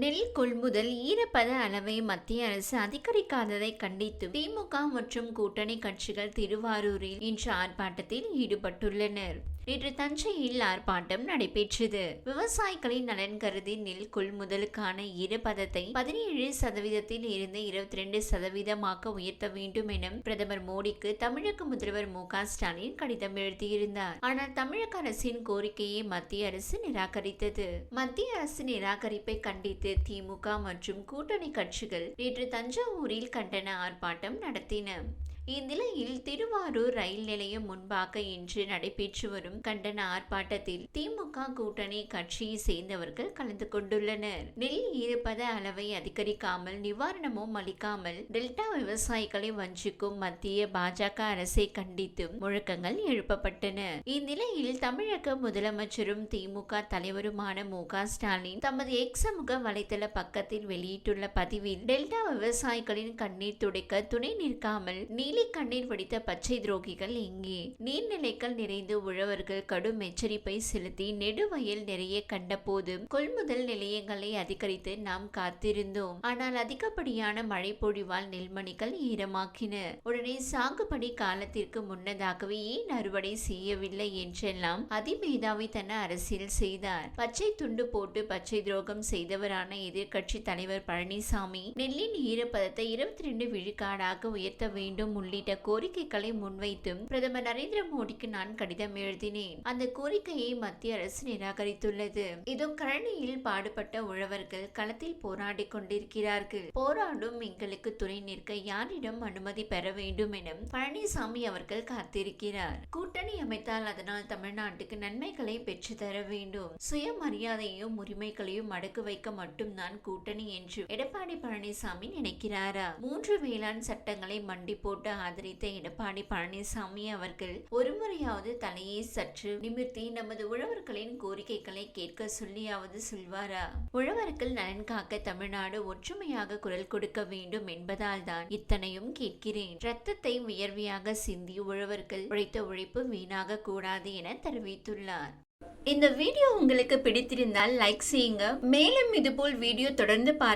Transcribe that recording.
நெல் கொள்முதல் ஈரப்பத அளவை மத்திய அரசு அதிகரிக்காததை கண்டித்து திமுக மற்றும் கூட்டணி கட்சிகள் திருவாரூரில் இன்று ஆர்ப்பாட்டத்தில் ஈடுபட்டுள்ளனர். நேற்று தஞ்சையில் ஆர்ப்பாட்டம் நடைபெற்றது. விவசாயிகளின் நலன் கருதி நெல் கொள்முதலுக்கான ஈரப்பதத்தை பதினேழு சதவீதத்தில் இருந்து இருபத்தி ரெண்டு சதவீதமாக்க உயர்த்த வேண்டும் என பிரதமர் மோடிக்கு தமிழக முதல்வர் மு க ஸ்டாலின் கடிதம் எழுதியிருந்தார். ஆனால் தமிழக அரசின் கோரிக்கையை மத்திய அரசு நிராகரித்தது. மத்திய அரசு நிராகரிப்பை கண்டித்து திமுக மற்றும் கூட்டணி கட்சிகள் நேற்று தஞ்சாவூரில் கண்டன ஆர்ப்பாட்டம் நடத்தின. இந்நிலையில் திருவாரூர் ரயில் நிலையம் முன்பாக இன்று நடைபெற்று வரும் கண்டன ஆர்ப்பாட்டத்தில் திமுக கூட்டணி கட்சியை சேர்ந்தவர்கள் கலந்து கொண்டுள்ளனர். நெல் ஈரப்பத அளவை அதிகரிக்காமல் நிவாரணமும் அளிக்காமல் டெல்டா விவசாயிகளை வஞ்சிக்கும் மத்திய பாஜக அரசை கண்டித்தும் முழக்கங்கள் எழுப்பப்பட்டன. இந்நிலையில் தமிழக முதலமைச்சரும் திமுக தலைவருமான மு க ஸ்டாலின் தமது எக்ஸ் முக வலைதள பக்கத்தில் வெளியிட்டுள்ள பதிவில் டெல்டா விவசாயிகளின் கண்ணீர் துடைக்க துணை நிற்காமல் நீலி கண்ணீர் வடித்த பச்சை துரோகிகள் எங்கே நீர்நிலைகள் நிறைந்து உழவர்கள் கடும் எச்சரிப்பை செலுத்தி நெடுவயல் நிறைய கண்டபோது கொள்முதல் நிலையங்களை அதிகரித்து நாம் காத்திருந்தோம். ஆனால் அதிகப்படியான மழை பொழிவால் நெல்மணிகள் ஈரமாக்கின உடனே சாகுபடி காலத்திற்கு முன்னதாகவே ஏன் அறுவடை செய்யவில்லை என்றெல்லாம் அதிமேதாவித்தன அரசியல் செய்தார். பச்சை துண்டு போட்டு பச்சை துரோகம் செய்தவரான எதிர்க்கட்சி தலைவர் பழனிசாமி நெல்லின் ஈரப்பதத்தை இருபத்தி ரெண்டு விழுக்காடாக உயர்த்த வேண்டும் உள்ளிட்ட கோரிக்கைகளை முன்வைத்தும் பிரதமர் நரேந்திர மோடிக்கு நான் கடிதம் எழுதினேன். அந்த கோரிக்கையை மத்திய அரசு நிராகரித்துள்ளது. இதுவும் கழனியில் பாடுபட்ட உழவர்கள் களத்தில் போராடி கொண்டிருக்கிறார்கள். போராடும் எங்களுக்கு துணை நிற்க யாரிடம் அனுமதி பெற வேண்டும் என பழனிசாமி அவர்கள் காத்திருக்கிறார். கூட்டணி அமைத்தால் அதனால் தமிழ்நாட்டுக்கு நன்மைகளை பெற்று தர வேண்டும். சுயமரியாதையும் உரிமைகளையும் அடக்கு வைக்க மட்டும்தான் கூட்டணி என்று எடப்பாடி பழனிசாமி நினைக்கிறாரா? மூன்று வேளாண் சட்டங்களை மண்டி போட்டு ஆதரித்த எடப்பாடி பழனிசாமி அவர்கள் ஒருமுறையாவது தலையை சற்று நிமிர்த்தி நமது உழவர்களின் கோரிக்கைகளை கேட்க சொல்லியாவது சொல்வாரா? உழவர்கள் நலன் காக்க தமிழ்நாடு ஒற்றுமையாக குரல் கொடுக்க வேண்டும் என்பதால் தான் இத்தனையும் கேட்கிறேன். ரத்தத்தை வியர்வையாக சிந்தி உழவர்கள் உழைத்த உழைப்பு வீணாக கூடாது என தெரிவித்துள்ளார். இந்த வீடியோ உங்களுக்கு பிடித்திருந்தால் லைக் செய்யுங்க. மேலும் இதுபோல் வீடியோ தொடர்ந்து பார்க்க